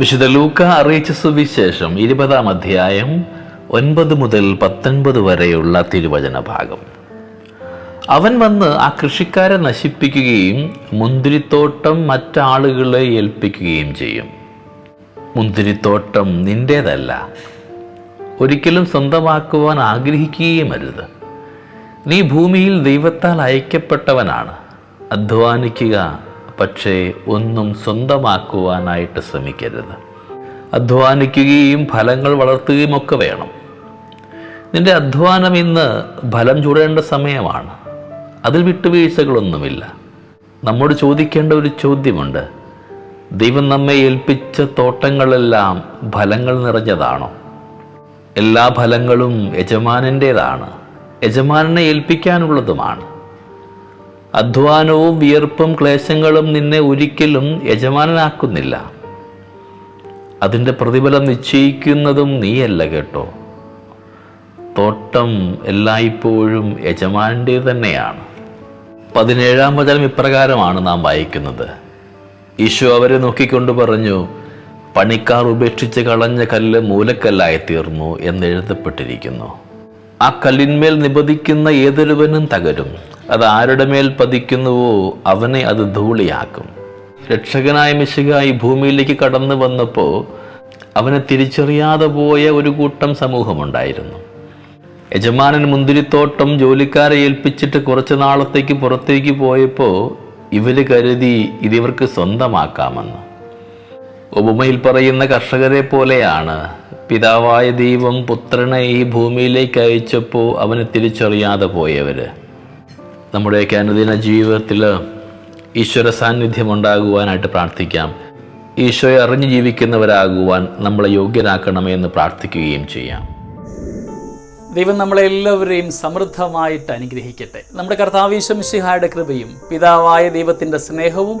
വിശുദ്ധ ലൂക്ക അറിയിച്ച സുവിശേഷം ഇരുപതാം അധ്യായം ഒൻപത് മുതൽ പത്തൊൻപത് വരെയുള്ള തിരുവചന ഭാഗം. അവൻ വന്ന് ആ കൃഷിക്കാരെ നശിപ്പിക്കുകയും മുന്തിരിത്തോട്ടം മറ്റാളുകളെ ഏൽപ്പിക്കുകയും ചെയ്യും. മുന്തിരിത്തോട്ടം നിന്റേതല്ല. ഒരിക്കലും സ്വന്തമാക്കുവാൻ ആഗ്രഹിക്കുകയും അരുത് നീ ഭൂമിയിൽ ദൈവത്താൽ അയക്കപ്പെട്ടവനാണ്. അധ്വാനിക്കുക പക്ഷേ ഒന്നും സ്വന്തമാക്കുവാനായിട്ട് ശ്രമിക്കരുത്. അധ്വാനിക്കുകയും ഫലങ്ങൾ വളർത്തുകയും ഒക്കെ വേണം. നിന്റെ അധ്വാനം ഇന്ന് ഫലം ചൂടേണ്ട സമയമാണ്. അതിൽ വിട്ടുവീഴ്ചകളൊന്നുമില്ല. നമ്മോട് ചോദിക്കേണ്ട ഒരു ചോദ്യമുണ്ട്. ദൈവം നമ്മെ ഏൽപ്പിച്ച തോട്ടങ്ങളെല്ലാം ഫലങ്ങൾ നിറഞ്ഞതാണോ? എല്ലാ ഫലങ്ങളും യജമാനന്റേതാണ് യജമാനനെ ഏൽപ്പിക്കാനുള്ളതുമാണ്. അധ്വാനവും വിയർപ്പും ക്ലേശങ്ങളും നിന്നെ ഒരിക്കലും യജമാനനാക്കുന്നില്ല. അതിന്റെ പ്രതിഫലം നിശ്ചയിക്കുന്നതും നീയല്ല കേട്ടോ. തോട്ടം എല്ലായ്പ്പോഴും യജമാനന്റെ തന്നെയാണ്. പതിനേഴാം വചനം ഇപ്രകാരമാണ് നാം വായിക്കുന്നത്. ഈശോ അവരെ നോക്കിക്കൊണ്ട് പറഞ്ഞു പണിക്കാർ ഉപേക്ഷിച്ച് കളഞ്ഞ കല്ല് മൂലക്കല്ലായി തീർന്നു എന്ന് എഴുതപ്പെട്ടിരിക്കുന്നു. ആ കല്ലിന്മേൽ നിപതിക്കുന്ന ഏതൊരുവനും തകരും. അത് ആരുടെ മേൽ പതിക്കുന്നുവോ അവനെ അത് ധൂളിയാക്കും. രക്ഷകനായ മിശിക ഭൂമിയിലേക്ക് കടന്നു വന്നപ്പോൾ അവനെ തിരിച്ചറിയാതെ പോയ ഒരു കൂട്ടം സമൂഹമുണ്ടായിരുന്നു. യജമാനൻ മുന്തിരിത്തോട്ടം ജോലിക്കാരെ ഏൽപ്പിച്ചിട്ട് കുറച്ച് നാളത്തേക്ക് പുറത്തേക്ക് പോയപ്പോൾ ഇവർ കരുതി ഇതിവർക്ക് സ്വന്തമാക്കാമെന്ന്. ഉപമയിൽ പറയുന്ന കർഷകരെ പോലെയാണ് പിതാവായ ദൈവം പുത്രനെ ഈ ഭൂമിയിലേക്ക് അയച്ചപ്പോൾ അവനെ തിരിച്ചറിയാതെ പോയവർ നമ്മുടെയൊക്കെ അനുദിന ജീവിതത്തിൽ ഈശ്വര സാന്നിധ്യം ഉണ്ടാകുവാനായിട്ട് പ്രാർത്ഥിക്കാം. ഈശോയെ അറിഞ്ഞു ജീവിക്കുന്നവരാകുവാൻ നമ്മളെ യോഗ്യരാക്കണമേ എന്ന് പ്രാർത്ഥിക്കുകയും ചെയ്യാം. ദൈവം നമ്മളെല്ലാവരെയും സമൃദ്ധമായിട്ട് അനുഗ്രഹിക്കട്ടെ. നമ്മുടെ കർത്താവീശംശിഹായുടെ കൃപയും പിതാവായ ദൈവത്തിന്റെ സ്നേഹവും